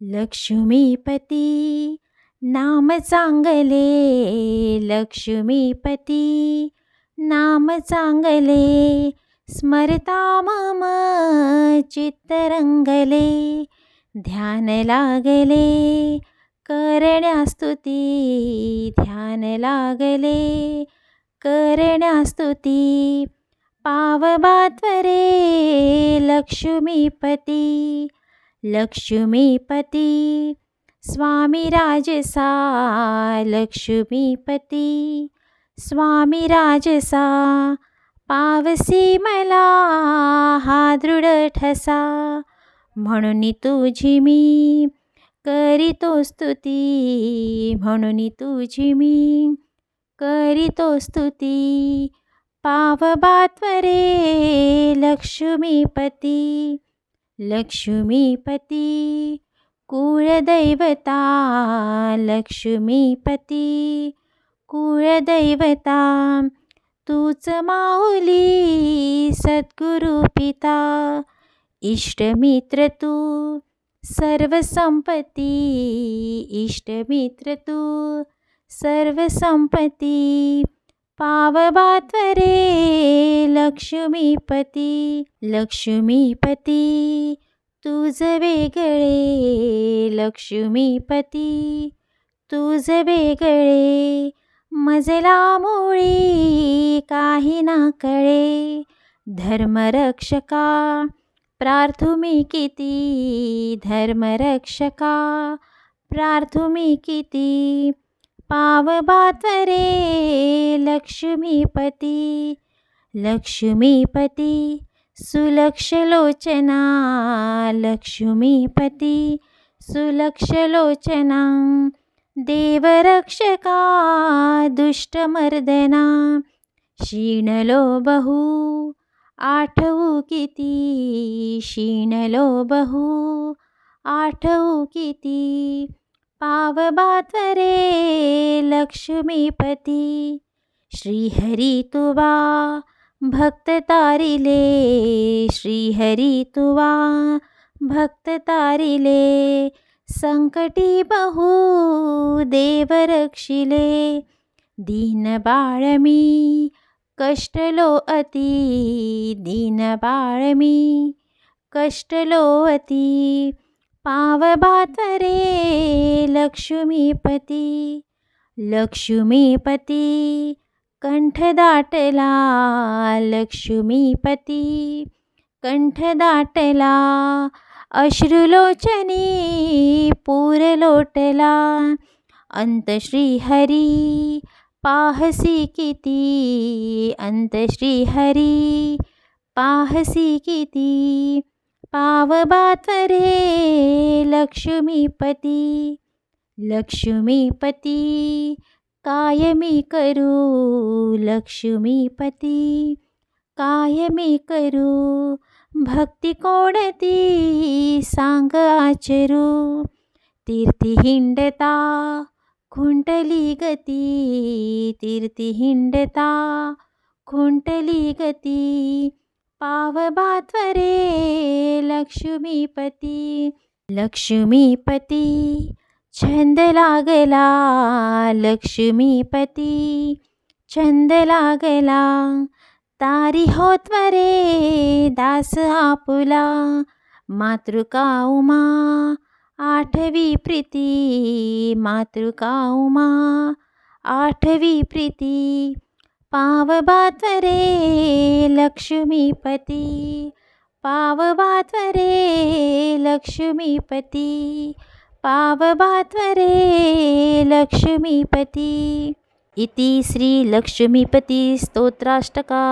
लक्ष्मीपती नाम चांगले लक्ष्मीपती नाम चांगले स्मरता मम चित्तरंगले ध्यान लागले करण्यास्तुती ध्यान लागले करण्यास्तुती पावबात्वरे लक्ष्मीपती लक्ष्मीपती। स्वामी राजसा लक्ष्मीपती। स्वामी राजसा पावसी मला हा दृढ ठसा। म्हणून तुझी मी करीतो स्तुती। म्हणून तुझी मी करीतो स्तुती। पावबात्वरे लक्ष्मीपती। लक्ष्मीपती कुळदैवता लक्ष्मीपती कुळदैवता तूच माऊली सद्गुरुपिता इष्टमित्र तू सर्वसंपत्ती इष्टमित्र तू सर्वसंपत्ती पावबात्वरे लक्ष्मीपती लक्ष्मीपती तुझ वेगळे लक्ष्मीपती तुझ वेगळे मजलामुळी काही ना कळे धर्मरक्षका प्रार्थुमी किती धर्मरक्षका प्रार्थुमी किती पावबात्वरे लक्ष्मीपती लक्ष्मीपती सुलक्षलोचना लक्ष्मीपती सुलक्षलोचना देवरक्षका दुष्टमर्दना क्षीणलो बहु आठवू किती क्षीणलो बहु आठवू किती पावबात्वरे लक्ष्मीपती श्रीहरी तुवा भक्त तारिले। श्रीहरी तुवा भक्त तारिले। संकटी बहु देव रक्षिले। दीन बाळमी कष्टलो अति। दीन बाळमी कष्टलो अति। पावबात्वरे लक्ष्मीपती। लक्ष्मीपती कंठ दाटला लक्ष्मीपती कंठ दाटला अश्रुलोचनी पूर लोटला अंत श्रीहरी पाहसी किती अंत श्रीहरी पाहसी किती पावबातरे लक्ष्मीपती लक्ष्मीपती काय मी करू लक्ष्मीपती काय मी करू भक्ती कोणती सांग आचरू. तीर्थी हिंडता खुंटली गती तीर्थी हिंडता खुंटली गती पावबात्वरे लक्ष्मीपती लक्ष्मीपती. छंद लागला लक्ष्मीपती. छंद लागला तारी होत्वरे दास आपुला. मातृका उमा आठवी प्रीती. मातृका उमा आठवी प्रीती. पावबात्वरे लक्ष्मीपती. पावबात्वरे लक्ष्मीपती. पावभात्वरे लक्ष्मीपती. इति श्रीलक्ष्मीपतिस्तोत्राष्टका